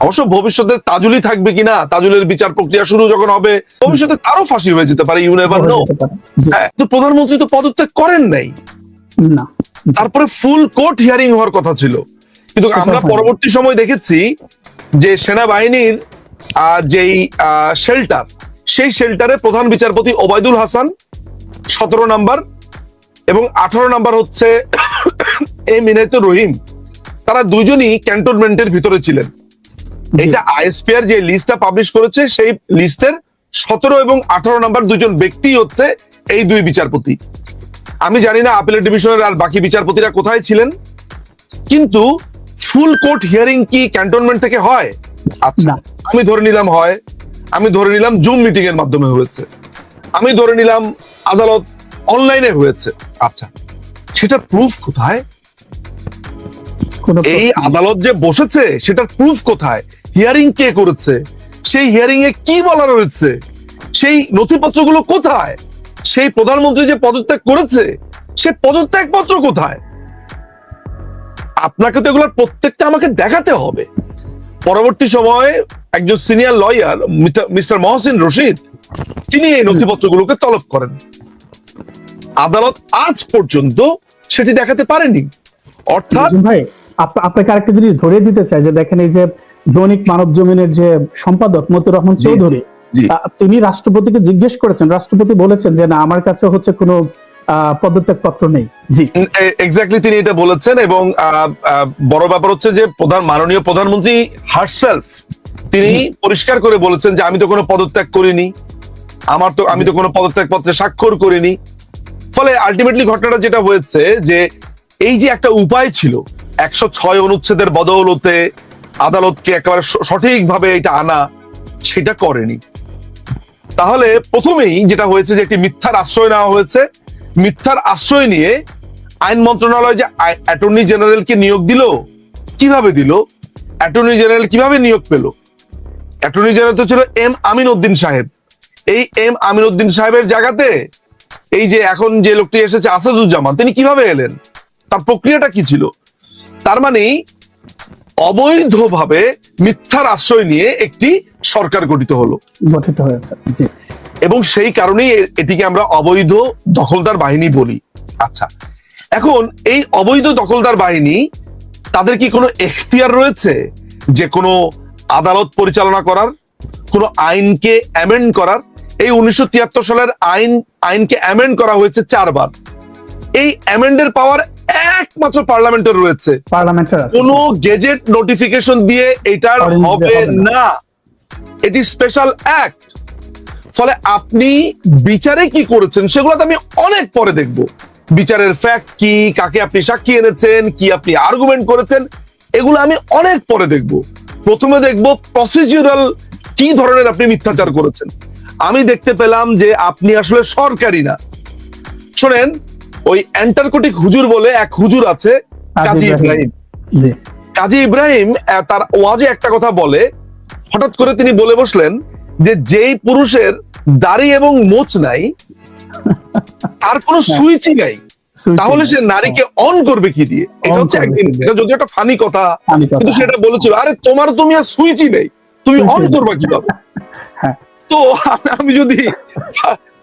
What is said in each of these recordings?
অবশ্য ভবিষ্যতে তাজুলি থাকবে কিনা তাজুলের বিচার প্রক্রিয়া শুরু যখন হবে ভবিষ্যতে তারও ফাঁসি হয়ে যেতে পারে ইউ নেভার নো হ্যাঁ তো প্রধানমন্ত্রী তো পদত্যাগ করেন নাই। না। তারপরে ফুল কোর্ট হিয়ারিং হওয়ার কথা ছিল। কিন্তু আমরা পরবর্তী সময় দেখেছি যে সেনাবাহিনীর আহ, যেই শেল্টার সেই শেল্টারে প্রধান বিচারপতি ওবায়দুল হাসান সতেরো নাম্বার এবং আঠারো নাম্বার হচ্ছে এম ইনায়তুর রহিম তারা দুজনই ক্যান্টনমেন্টের ভিতরে ছিলেন। এটা আইএসপিআর যে লিস্টটা পাবলিশ করেছে সেই লিস্টের সতেরো এবং আঠারো নাম্বার দুজন ব্যক্তি হচ্ছে এই দুই বিচারপতি। আমি জানি না আপিলের ডিভিশনের আর বাকি বিচারপতিরা কোথায় ছিলেন কিন্তু ফুল কোর্ট হিয়ারিং কি ক্যান্টনমেন্ট থেকে হয়? আচ্ছা আমি ধরে নিলাম হয়। আমি ধরে নিলাম জুম মিটিং এর মাধ্যমে হয়েছে। আমি ধরে নিলাম আদালত অনলাইনে হয়েছে। আচ্ছা সেটা প্রুফ কোথায়? এই আদালত যে বসেছে সেটার প্রুফ কোথায়? হিয়ারিং কে করেছে? সেই হিয়ারিং এ কি বলা রয়েছে? সেই নথিপত্রগুলো কোথায়? সেই প্রধানমন্ত্রী যে পদত্যাগ করেছে, সে পদত্যাগ পত্র কোথায়? আপনাকে তো এগুলোর প্রত্যেকটা আমাকে দেখাতে হবে। পরবর্তী সময়ে একজন senior lawyer mister Mohsin Rashid, তিনি এই নথিপত্রগুলোকে তলব করেন। আদালত আজ পর্যন্ত সেটি দেখাতে পারেনি। অর্থাৎ ভাই, আপ- আপনাকে আরেকটা জিনিস ধরে দিতে চাই যে দেখেন এই যে দৈনিক মানব জমিনের যে সম্পাদক মতিউর রহমান চৌধুরী তিনি রাষ্ট্রপতিকে জিজ্ঞেস করেছেন রাষ্ট্রপতি বলেছেন যে না আমার কাছে হচ্ছে কোনো আহ, নেই। জি। এক্স্যাক্টলি তিনি এটা বলেছেন এবং বড় ব্যাপার হচ্ছে যে প্রধান মাননীয় প্রধানমন্ত্রী হারসেলফ তিনি পরিষ্কার করে বলেছেন যে আমি তো কোনো পদত্যাগ করিনি। আমার তো আমি তো কোনো পদত্যাগ পত্রে স্বাক্ষর করিনি। ফলে আলটিমেটলি ঘটনাটা যেটা হয়েছে যে এই যে একটা উপায় ছিল একশো ছয় অনুচ্ছেদের বদৌলতে আদালতকে একেবারে সঠিকভাবে এটা আনা, সেটা করেনি। তাহলে প্রথমেই যেটা হয়েছে যে একটি মিথ্যার আশ্রয় নেওয়া হয়েছে। মিথ্যার আশ্রয় নিয়ে আইন মন্ত্রণালয় যে অ্যাটর্নি জেনারেলকে নিয়োগ দিল, কীভাবে দিল? অ্যাটর্নি জেনারেল কীভাবে নিয়োগ পেল? অ্যাটর্নি জেনারেল তো ছিল এম আমিন উদ্দিন সাহেব। এই এম আমিন উদ্দিন সাহেবের জায়গাতে এই যে এখন যে লোকটি এসেছে, আসাদুজ্জামান, তিনি কীভাবে এলেন? তার প্রক্রিয়াটা কি ছিল? তার মানে অবৈধভাবে মিথ্যার আশ্রয় নিয়ে একটি সরকার গঠিত হলো। গঠিত হয়েছে জি। এবং সেই কারণেই এটিকে আমরা অবৈধ দখলদার বাহিনী বলি। আচ্ছা এখন এই অবৈধ দখলদার বাহিনী তাদের কি কোনো এখতিয়ার রয়েছে যে কোনো আদালত পরিচালনা করার কোনো আইনকে অ্যামেন্ড করার? এই উনিশশো তিয়াত্তর সালের আইন আইনকে অ্যামেন্ড করা হয়েছে চারবার। এই অ্যামেন্ডের পাওয়ার একমাত্র পার্লামেন্টের রয়েছে। পার্লামেন্টের কোনো গেজেট নোটিফিকেশন দিয়ে এটার হবে না। এটি স্পেশাল অ্যাক্ট ফলে আপনি বিচারে কি করেছেন সেগুলো আমি অনেক পরে দেখব। বিচারের ফ্যাক্ট কি কাকে আপনি সাক্ষী এনেছেন কি আপনি আর্গুমেন্ট করেছেন এগুলো আমি অনেক পরে দেখব। প্রথমে দেখব প্রসিডিউরাল কি ধরনের আপনি মিথ্যাচার করেছেন। আমি দেখতে পেলাম যে আপনি আসলে সরকারি না। শোনেন ওই অ্যান্টারকোটিক হুজুর বলে এক হুজুর আছে কাজী ইব্রাহিম। কাজী ইব্রাহিম তার ওয়াজে একটা কথা বলে হঠাৎ করে তিনি বলে বসলেন যে যেই পুরুষের দাড়ি এবং মোচ নাই তার কোনো সুইচই নাই। তাহলে সে নারীকে অন করবে কি দিয়ে? এটা হচ্ছে একদিন এটা যদি একটা ফানি কথা কিন্তু সেটা বলেছিল আরে তোমার তুমি আর সুইচই নেই তুমি অন। করবা কীভাবে? হ্যাঁ। তো আমি যদি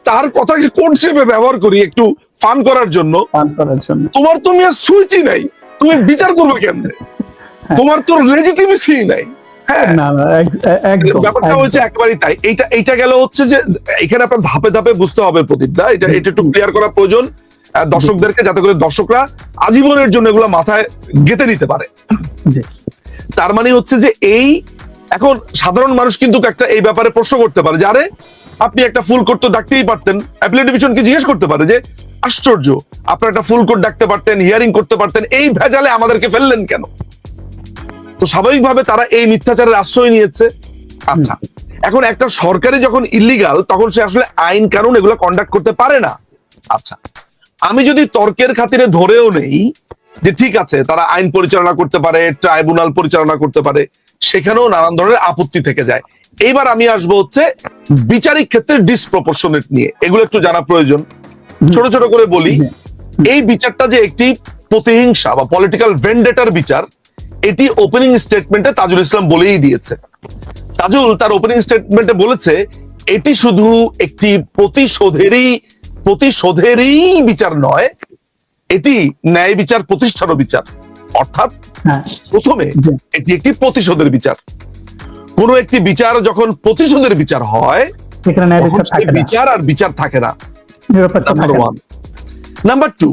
তার কথাকে কোন হিসেবে ব্যবহার করি একটু ফান করার জন্য। পান করার জন্য। তোমার তুমি আর সুইচই নাই। তুমি বিচার করবে কেমনে? তোমার তো লেজিটিমেসি নাই। হ্যাঁ। না না এক- এ- একদম ব্যাপারটা হচ্ছে একেবারেই তাই। এইটা এইটা গেল হচ্ছে যে এখানে আপনার ধাপে ধাপে বুঝতে হবে প্রদীপদা। এটা এটা একটু ক্লিয়ার করা প্রয়োজন। আহ, দর্শকদেরকে যাতে করে দর্শকরা আজীবনের জন্য এগুলো মাথায় গেতে নিতে পারে। তার মানে হচ্ছে যে এই এখন সাধারণ মানুষ কিন্তু একটা এই ব্যাপারে প্রশ্ন করতে পারে যে আরে আপনি একটা ফুল করতে ডাকতেই পারতেন। ডিভিশনকে জিজ্ঞেস করতে পারে যে আশ্চর্য। আপনার একটা ফুল কোর্ট ডাকতে পারতেন হিয়ারিং করতে পারতেন, এই ভেজালে আমাদেরকে ফেললেন কেন? তো স্বাভাবিকভাবে তারা এই মিথ্যাচারের আশ্রয় নিয়েছে। আচ্ছা এখন একটা সরকারি যখন ইলিগাল তখন সে আসলে আইন কানুন এগুলো কন্ডাক্ট করতে পারে না। আচ্ছা আমি যদি তর্কের খাতিরে ধরেও নেই যে ঠিক আছে, তারা আইন পরিচালনা করতে পারে, ট্রাইব্যুনাল পরিচালনা করতে পারে, সেখানেও নানান ধরনের আপত্তি থেকে যায়। এইবার আমি আসব হচ্ছে বিচারিক ক্ষেত্রে ডিসপ্রপোর্শনেট নিয়ে। এগুলো একটু জানা প্রয়োজন। ছোট ছোট করে বলি এই বিচারটা যে একটি প্রতিহিংসা বা পলিটিক্যাল ভেন্ডেটার বিচার এটি ওপেনিং স্টেটমেন্টে তাজুল ইসলাম বলেই দিয়েছে। তাজুল তার ওপেনিং স্টেটমেন্টে বলেছে এটি শুধু একটি প্রতিশোধেরই প্রতিশোধেরই বিচার নয় এটি ন্যায় বিচার প্রতিষ্ঠারও বিচার। অর্থাৎ হ্যাঁ। প্রথমে এটি একটি প্রতিশোধের বিচার। কোন একটি বিচার যখন প্রতিশোধের বিচার হয় বিচার আর বিচার থাকে না। নিরপেক্ষ থাকে। নাম্বার টু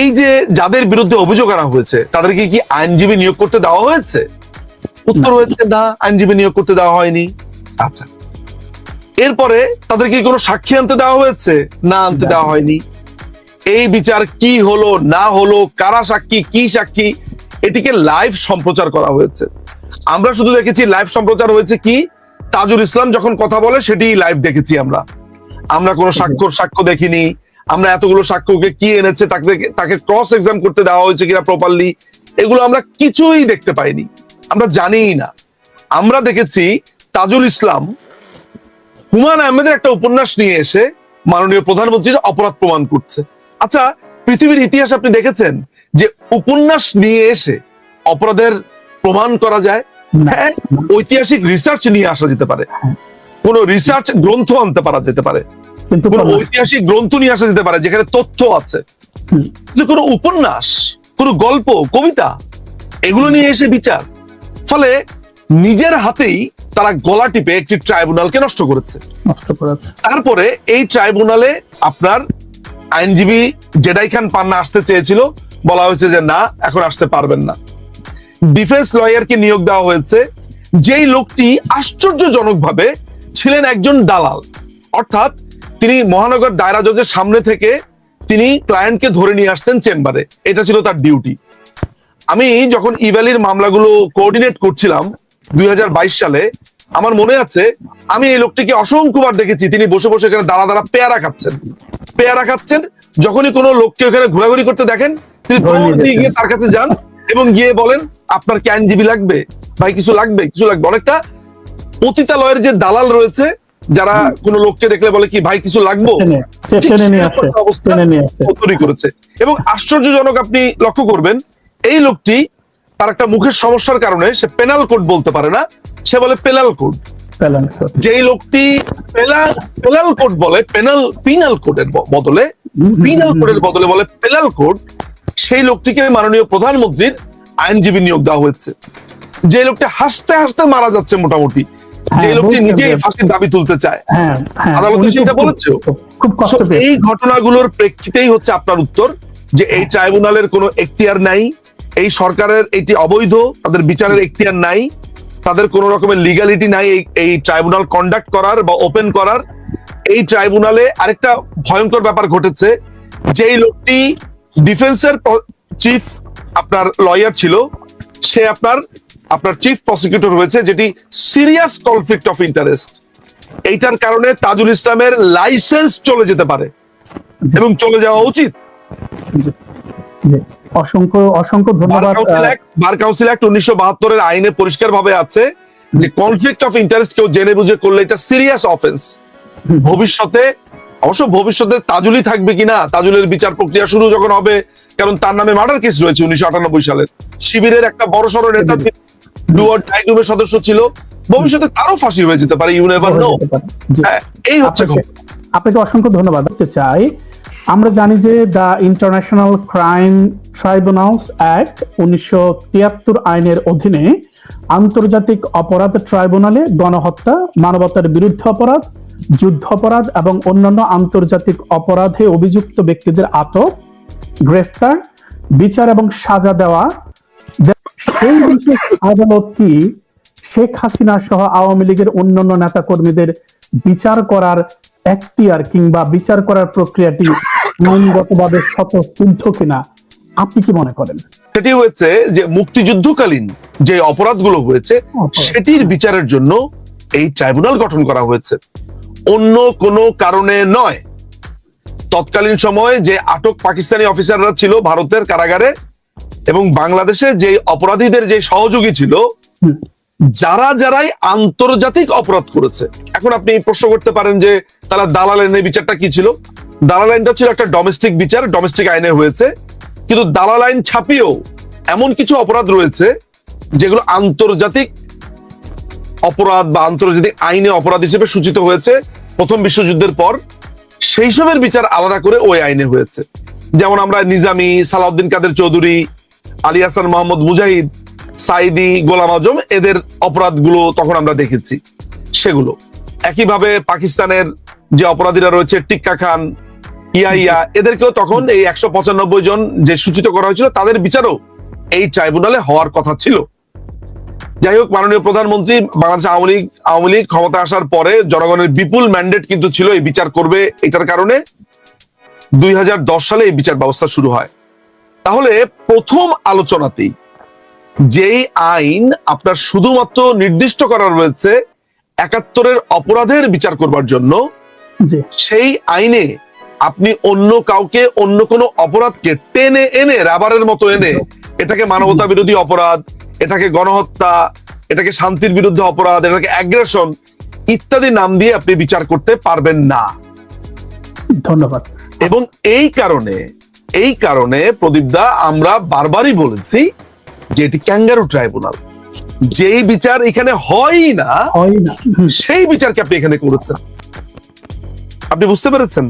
এই যে যাদের বিরুদ্ধে অভিযোগ আনা হয়েছে তাদেরকে কি আইনজীবী নিয়োগ করতে দেওয়া হয়েছে? উত্তর হয়েছে না আইনজীবী নিয়োগ করতে দেওয়া হয়নি। আচ্ছা। এরপরে তাদেরকে কোনো সাক্ষী আনতে দেওয়া হয়েছে? না আনতে দেওয়া হয়নি। এই বিচার কি হলো না হলো কারা সাক্ষী কি সাক্ষী এটিকে লাইভ সম্প্রচার করা হয়েছে। আমরা শুধু দেখেছি লাইভ সম্প্রচার হয়েছে কি? তাজুল ইসলাম যখন কথা বলে সেটি লাইভ দেখেছি আমরা। আমরা কোনো সাক্ষ্য সাক্ষ্য দেখিনি। আমরা এতগুলো সাক্ষ্যকে কি এনেছে তাকে তাকে ক্রস এক্সাম করতে দেওয়া হয়েছে কিনা প্রপারলি এগুলো আমরা কিছুই দেখতে পাইনি। আমরা জানিই না। আমরা দেখেছি তাজুল ইসলাম হুমায়ুন আহমেদের একটা উপন্যাস নিয়ে এসে মাননীয় প্রধানমন্ত্রীর অপরাধ প্রমাণ করছে। আচ্ছা পৃথিবীর ইতিহাস আপনি দেখেছেন যে উপন্যাস নিয়ে এসে অপরাধের প্রমাণ করা যায়? হ্যাঁ ঐতিহাসিক রিসার্চ নিয়ে আসা যেতে পারে। কোন রিসার্চ গ্রন্থ আনতে পারা যেতে পারে। কিন্তু কোন ঐতিহাসিক গ্রন্থ নিয়ে আসা যেতে পারে যেখানে তথ্য আছে। কোনো উপন্যাস কোনো গল্প কবিতা এগুলো নিয়ে এসে বিচার। ফলে নিজের হাতেই তারা গলা টিপে একটি ট্রাইব্যুনালকে নষ্ট করেছে। নষ্ট করেছে। তারপরে এই ট্রাইব্যুনালে আপনার আইনজীবী জেডাই খান পান্না আসতে চেয়েছিল। বলা হয়েছে যে না এখন আসতে পারবেন না। ডিফেন্স লয়ারকে নিয়োগ দেওয়া হয়েছে। যেই লোকটি আশ্চর্যজনকভাবে ছিলেন একজন দালাল। অর্থাৎ তিনি মহানগর দায়রা জজের সামনে থেকে তিনি ক্লায়েন্টকে ধরে নিয়ে আসতেন চেম্বারে। এটা ছিল তার ডিউটি আমি যখন ইভ্যালির মামলাগুলো কোঅর্ডিনেট করছিলাম দুই সালে আমার মনে আছে আমি এই লোকটিকে অসংখ্যবার দেখেছি তিনি বসে বসে এখানে দাঁড়া দাঁড়া পেয়ারা খাচ্ছেন। পেয়ারা খাচ্ছেন যখনই কোনো লোককে ওখানে ঘোরাঘুরি করতে দেখেন তিনি ধরে দৌড় দিয়ে গিয়ে তার কাছে যান এবং গিয়ে বলেন আপনার কি আইনজীবী লাগবে? ভাই কিছু লাগবে? কিছু লাগবে? অনেকটা পতিতালয়ের যে দালাল রয়েছে যারা কোনো লোককে দেখলে বলে কি ভাই কিছু লাগবো? তৈরি করেছে। এবং আশ্চর্যজনক আপনি লক্ষ্য করবেন এই লোকটি তার একটা মুখের সমস্যার কারণে সে পেনাল কোড বলতে পারে না সে বলে পেনাল কোড। যেই লোকটি পেনাল পেনাল কোড বলে পেনাল পিনাল কোডের বদলে পিনাল কোডের বদলে বলে পেনাল কোড সেই লোকটিকে মাননীয় প্রধানমন্ত্রীর আইনজীবী নিয়োগ দেওয়া হয়েছে। যে লোকটি হাসতে হাসতে মারা যাচ্ছে মোটামুটি যে হ্যাঁ, লোকটি নিজেই ফাঁসির দাবি তুলতে চায়। হ্যাঁ হ্যাঁ আদালতে সেটা বলেছে। খুব- খুব কষ্ট এই ঘটনাগুলোর প্রেক্ষিতেই হচ্ছে আপনার উত্তর যে এই ট্রাইব্যুনালের কোনো এখতিয়ার নাই এই সরকারের এটি অবৈধ তাদের বিচারের এখতিয়ার নাই তাদের কোনো রকমের লিগালিটি নাই এই- এই ট্রাইব্যুনাল কন্ডাক্ট করার বা ওপেন করার। এই ট্রাইব্যুনালে আরেকটা ভয়ঙ্কর ব্যাপার ঘটেছে যেই লোকটি ডিফেন্সের চিফ আপনার লয়ার ছিল সে আপনার আপনার চিফ প্রসিকিউটর হয়েছে যেটি সিরিয়াস কনফ্লিক্ট অফ ইন্টারেস্ট এইটার কারণে তাজুল ইসলামের লাইসেন্স চলে যেতে পারে এবং চলে যাওয়া উচিত। অসংখ্য অসংখ্য ধন্যবাদ বার কাউন্সিল অ্যাক্ট উনিশশো বাহাত্তরের আইনে পরিষ্কার ভাবে আছে যে কনফ্লিক্ট অফ ইন্টারেস্ট কেউ জেনে বুঝে করলে এটা সিরিয়াস অফেন্স ভবিষ্যতে অবশ্য ভবিষ্যতে তাজুলই থাকবে কিনা তাজুলের বিচার প্রক্রিয়া শুরু যখন হবে কারণ তার নামে মার্ডার কেস রয়েছে উনিশশো আটানব্বই সালের। শিবিরের একটা বড় সড় নেতা ডুয়ার টাই গ্রুপের সদস্য ছিল। ভবিষ্যতে তারও ফাঁসি হয়ে যেতে পারে নো। হ্যাঁ এই হচ্ছে আপনাকে অসংখ্য ধন্যবাদ। দিতে চাই আমরা জানি যে the international crime tribunals act উনিশশো তিয়াত্তর আইনের অধীনে আন্তর্জাতিক অপরাধ ট্রাইব্যুনালে গণহত্যা মানবতার বিরুদ্ধে অপরাধ যুদ্ধ অপরাধ এবং অন্যান্য আন্তর্জাতিক অপরাধে অভিযুক্ত ব্যক্তিদের আটক গ্রেফতার বিচার এবং সাজা দেওয়া। সেই বিশেষ আদালতটি শেখ হাসিনা সহ আওয়ামী লীগের অন্যান্য নেতা কর্মীদের বিচার করার এখতিয়ার কিংবা বিচার করার প্রক্রিয়াটি আইনগতভাবে স্বতঃসিদ্ধ কিনা? আপনি কি মনে করেন? সেটি হয়েছে যে মুক্তিযুদ্ধকালীন যে অপরাধগুলো হয়েছে সেটির বিচারের জন্য এই ট্রাইব্যুনাল গঠন করা হয়েছে। অন্য কোনো কারণে নয়। তৎকালীন সময়ে যে আটক পাকিস্তানি অফিসাররা ছিল ভারতের কারাগারে এবং বাংলাদেশে যে অপরাধীদের যে সহযোগী ছিল, যারা যারাই আন্তর্জাতিক অপরাধ করেছে। এখন আপনি প্রশ্ন করতে পারেন যে, তারা দালাল আইনের বিচারটা কি ছিল? দালাল আইনটা ছিল একটা ডোমেস্টিক বিচার ডোমেস্টিক আইনে হয়েছে। কিন্তু দালাল আইন ছাপিয়েও এমন কিছু অপরাধ রয়েছে, যেগুলো আন্তর্জাতিক অপরাধ বা আন্তর্জাতিক আইনে অপরাধ হিসেবে সূচিত হয়েছে প্রথম বিশ্বযুদ্ধের পর। সেই সবের বিচার আলাদা করে ওই আইনে হয়েছে। যেমন আমরা নিজামি সালাউদ্দিন কাদের চৌধুরী, আলী হাসান মোহাম্মদ মুজাহিদ সাইদি গোলাম আজম, এদের অপরাধগুলো তখন আমরা দেখেছি। সেগুলো। একইভাবে পাকিস্তানের যে অপরাধীরা রয়েছে, টিক্কা খান ইয়া ইয়া এদেরকেও তখন এই একশো পঁচানব্বই জন যে সূচিত করা হয়েছিল, তাদের বিচারও এই ট্রাইব্যুনালে হওয়ার কথা ছিল। যাই হোক মাননীয় প্রধানমন্ত্রী বাংলাদেশ আওয়ামী লীগ আওয়ামী লীগ ক্ষমতা আসার পরে জনগণের বিপুল ম্যান্ডেট কিন্তু ছিল এই বিচার করবে এটার কারণে দুই হাজার দশ সালে এই বিচার ব্যবস্থা শুরু হয়। তাহলে প্রথম আলোচনাতেই যেই আইন আপনার শুধুমাত্র নির্দিষ্ট করা রয়েছে একাত্তরের অপরাধের বিচার করবার জন্য সেই আইনে আপনি অন্য কাউকে অন্য কোনো অপরাধকে টেনে এনে রাবারের মতো এনে এটাকে মানবতা বিরোধী অপরাধ এটাকে গণহত্যা এটাকে শান্তির বিরুদ্ধে অপরাধ এটাকে অ্যাগ্রেশন ইত্যাদি নাম দিয়ে আপনি বিচার করতে পারবেন না। ধন্যবাদ। এবং এই কারণে এই কারণে প্রদীপদা আমরা বারবারই বলেছি যে এটি ক্যাঙ্গারু ট্রাইব্যুনাল। যেই বিচার এখানে হয় না সেই বিচারকে আপনি এখানে করেছেন। আপনি বুঝতে পেরেছেন?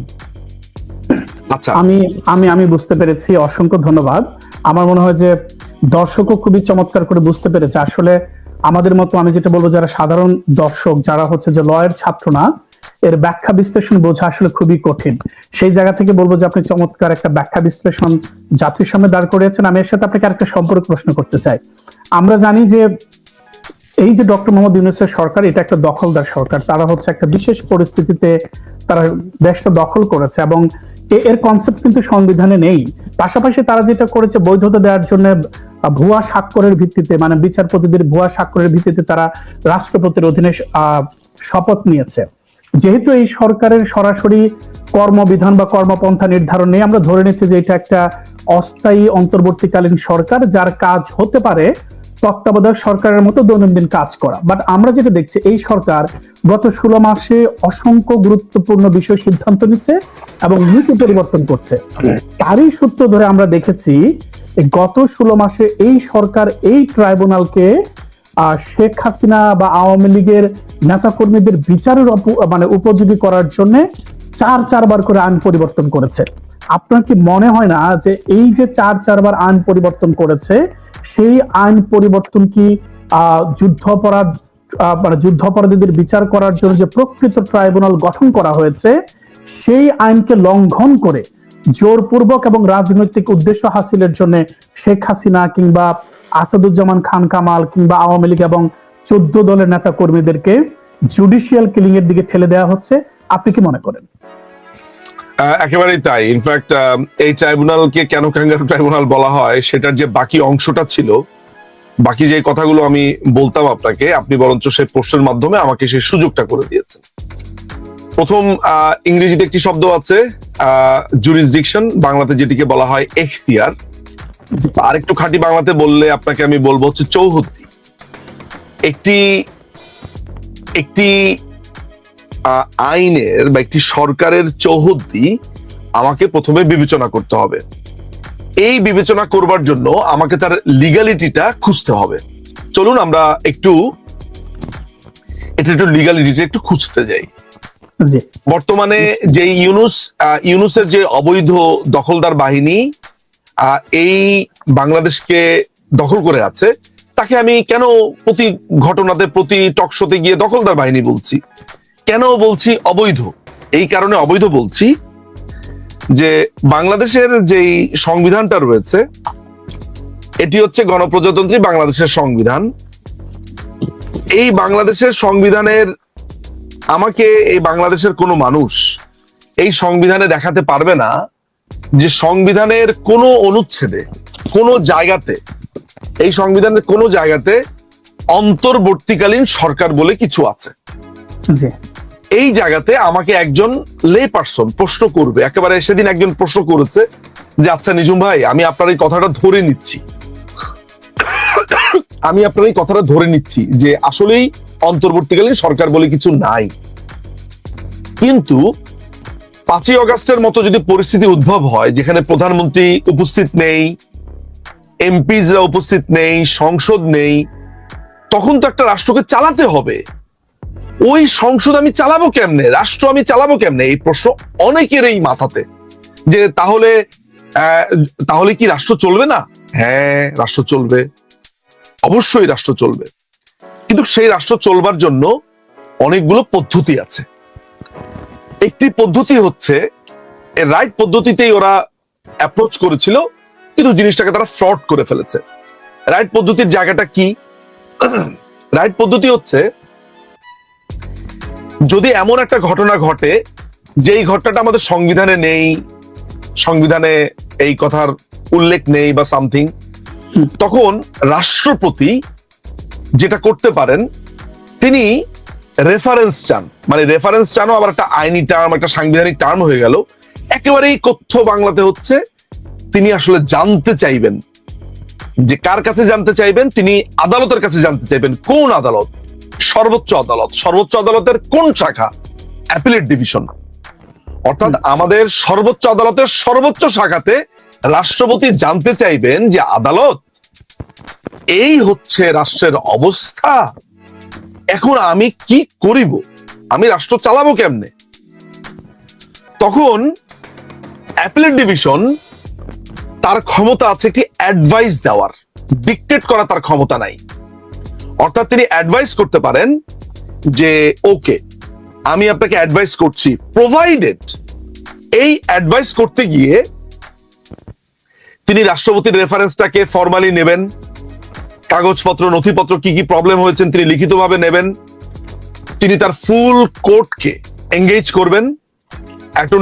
আচ্ছা। আমি আমি আমি বুঝতে পেরেছি। অসংখ্য ধন্যবাদ। আমার মনে হয় যে দর্শকও খুবই চমৎকার করে বুঝতে পেরেছে। আসলে আমাদের মতো আমি যেটা বলব, যারা সাধারণ দর্শক, যারা হচ্ছে যে লয়ের ছাত্র না, এর ব্যাখ্যা বিশ্লেষণ বোঝা আসলে খুবই কঠিন। সেই জায়গা থেকে বলব যে আপনি চমৎকার একটা ব্যাখ্যা বিশ্লেষণ জাতির সামনে দাঁড় করিয়েছেন। আমি এর সাথে আপনাকে আরেকটা সম্পর্ক প্রশ্ন করতে চাই। আমরা জানি যে এই যে ডক্টর মোহাম্মদ ইউনুসের সরকার, এটা একটা দখলদার সরকার। তারা হচ্ছে একটা বিশেষ পরিস্থিতিতে তারা দেশটা দখল করেছে এবং এর কনসেপ্ট কিন্তু সংবিধানে নেই। পাশাপাশি তারা যেটা করেছে, বৈধতা দেওয়ার জন্য ভুয়া স্বাক্ষরের ভিত্তিতে মানে বিচারপতিদের ভুয়া স্বাক্ষরের ভিত্তিতে তারা রাষ্ট্রপতির অধীনে শপথ নিয়েছে। যেহেতু এই সরকারের সরাসরি কর্মবিধান বা কর্মপন্থা নির্ধারণ নেই আমরা ধরে নিচ্ছি যে এটা একটা অস্থায়ী, অন্তর্বর্তীকালীন সরকার, যার কাজ হতে পারে তত্ত্বাবধায়ক সরকারের মতো দৈনন্দিন কাজ করা। বাট আমরা যেটা দেখছি, এই সরকার গত ষোলো মাসে অসংখ্য গুরুত্বপূর্ণ বিষয় সিদ্ধান্ত নিচ্ছে এবং নীতি পরিবর্তন করছে। তারই সূত্র ধরে আমরা দেখেছি গত ষোলো মাসে এই সরকার এই ট্রাইব্যুনালকে শেখ হাসিনা বা আওয়ামী লীগের নেতাকর্মীদের বিচারের মানে উপযোগী করার জন্য চার, চারবার করে আইন পরিবর্তন করেছে। আপনার কি মনে হয় না যে এই যে চার চারবার আইন পরিবর্তন করেছে সেই আইন পরিবর্তন কি আহ, যুদ্ধাপরাধ আহ, মানে যুদ্ধাপরাধীদের বিচার করার জন্য যে প্রকৃত ট্রাইব্যুনাল গঠন করা হয়েছে সেই আইনকে লঙ্ঘন করে জোরপূর্বক এবং রাজনৈতিক উদ্দেশ্য হাসিলের জন্য শেখ হাসিনা কিংবা আসাদুজ্জামান খান কামাল কিংবা আওয়ামী লীগ এবং চোদ্দ দলের নেতা কর্মীদেরকে জুডিশিয়াল কিলিং এর দিকে ঠেলে দেওয়া হচ্ছে আপনি কি মনে করেন? একেবারেই তাই। ইনফ্যাক্ট এই ট্রাইব্যুনালকে কেন ক্যাঙ্গারু ট্রাইব্যুনাল বলা হয়, সেটার যে বাকি অংশটা ছিল, বাকি যে কথাগুলো আমি বলতাম আপনাকে, আপনি বরঞ্চ সেই প্রশ্নের মাধ্যমে আমাকে সেই সুযোগটা করে দিয়েছেন। প্রথম ইংরেজিতে একটি শব্দ আছে জুরিসডিকশন বাংলাতে যেটিকে বলা হয় এখতিয়ার। আর একটু খাঁটি বাংলাতে বললে আপনাকে আমি বলব হচ্ছে চৌহদ্দি। একটি একটি আইনের বা একটি সরকারের চৌহদ্দি আমাকে প্রথমে বিবেচনা করতে হবে। এই বিবেচনা করবার জন্য আমাকে তার লিগালিটিটা খুঁজতে হবে। চলুন আমরা একটু এটা একটু লিগালিটিটা একটু খুঁজতে যাই। বর্তমানে যে ইউনুস ইউনুসের যে অবৈধ দখলদার বাহিনী এই বাংলাদেশকে দখল করে আছে তাকে আমি কেন প্রতি ঘটনাতে প্রতি টকশোতে গিয়ে দখলদার বাহিনী বলছি? কেন বলছি অবৈধ? এই কারণে অবৈধ বলছি যে বাংলাদেশের যেই সংবিধানটা রয়েছে, এটি হচ্ছে গণপ্রজাতন্ত্রী বাংলাদেশের সংবিধান। এই বাংলাদেশের সংবিধানের, আমাকে এই বাংলাদেশের কোনো মানুষ এই সংবিধানে দেখাতে পারবে না যে সংবিধানের কোনো অনুচ্ছেদে, কোনো জায়গাতে, এই সংবিধানের কোনো জায়গাতে অন্তর্বর্তীকালীন সরকার বলে কিছু আছে। এই জায়গাতে আমাকে একজন লে পার্সন প্রশ্ন করবে। একেবারে সেদিন একজন প্রশ্ন করেছে যে আচ্ছা নিজুম ভাই, আমি আপনার এই কথাটা ধরে নিচ্ছি। আমি আপনার এই কথাটা ধরে নিচ্ছি যে, আসলেই অন্তর্বর্তীকালীন সরকার বলে কিছু নাই। কিন্তু পাঁচই অগাস্টের মতো যদি পরিস্থিতি উদ্ভব হয়, যেখানে প্রধানমন্ত্রী উপস্থিত নেই, এমপিজরা উপস্থিত নেই, সংসদ নেই, তখন তো একটা রাষ্ট্রকে চালাতে হবে। ওই সংসদ আমি চালাবো কেমনে? রাষ্ট্র আমি চালাবো কেমনে? এই প্রশ্ন অনেকেরই মাথাতে। যে তাহলে তাহলে কি রাষ্ট্র চলবে না? হ্যাঁ রাষ্ট্র চলবে। অবশ্যই রাষ্ট্র চলবে। কিন্তু সেই রাষ্ট্র চলবার জন্য অনেকগুলো পদ্ধতি আছে। একটি পদ্ধতি হচ্ছে রাইট পদ্ধতিতেই ওরা অ্যাপ্রোচ করেছিল, কিন্তু জিনিসটাকে তারা ফ্রড করে ফেলেছে। রাইট পদ্ধতির জায়গাটা কি? রাইট পদ্ধতি হচ্ছে যদি এমন একটা ঘটনা ঘটে যেই ঘটনাটা আমাদের সংবিধানে নেই সংবিধানে এই কথার উল্লেখ নেই বা সামথিং তখন রাষ্ট্রপতি যেটা করতে পারেন তিনি রেফারেন্স চান। মানে রেফারেন্স চানও আবার একটা আইনি টার্ম একটা সাংবিধানিক টার্ম হয়ে গেল। একেবারেই কথ্য বাংলাতে হচ্ছে তিনি আসলে জানতে চাইবেন। যে কার কাছে জানতে চাইবেন তিনি আদালতের কাছে জানতে চাইবেন। কোন আদালত? সর্বোচ্চ আদালত। সর্বোচ্চ আদালতের কোন শাখা? Appellate division. অর্থাৎ আমাদের সর্বোচ্চ আদালতের সর্বোচ্চ শাখাতে রাষ্ট্রপতি জানতে চাইবেন যে আদালত এই হচ্ছে রাষ্ট্রের অবস্থা। এখন আমি কি করিব? আমি রাষ্ট্র চালাবো কেমনে? তখন অ্যাপিলেট ডিভিশন তার ক্ষমতা আছে একটি অ্যাডভাইস দেওয়ার। ডিকটেট করা তার ক্ষমতা নাই। অর্থাৎ তিনি অ্যাডভাইস করতে পারেন যে ওকে আমি আপনাকে অ্যাডভাইস করছি। প্রোভাইডেড এই অ্যাডভাইস করতে গিয়ে তিনি রাষ্ট্রপতির রেফারেন্সটাকে ফর্মালি নেবেন, কাগজপত্র, নথিপত্র কি কি প্রবলেম হয়েছেন তিনি লিখিতভাবে নেবেন, তিনি তার ফুল কোর্টকে এঙ্গেজ করবেন, একটা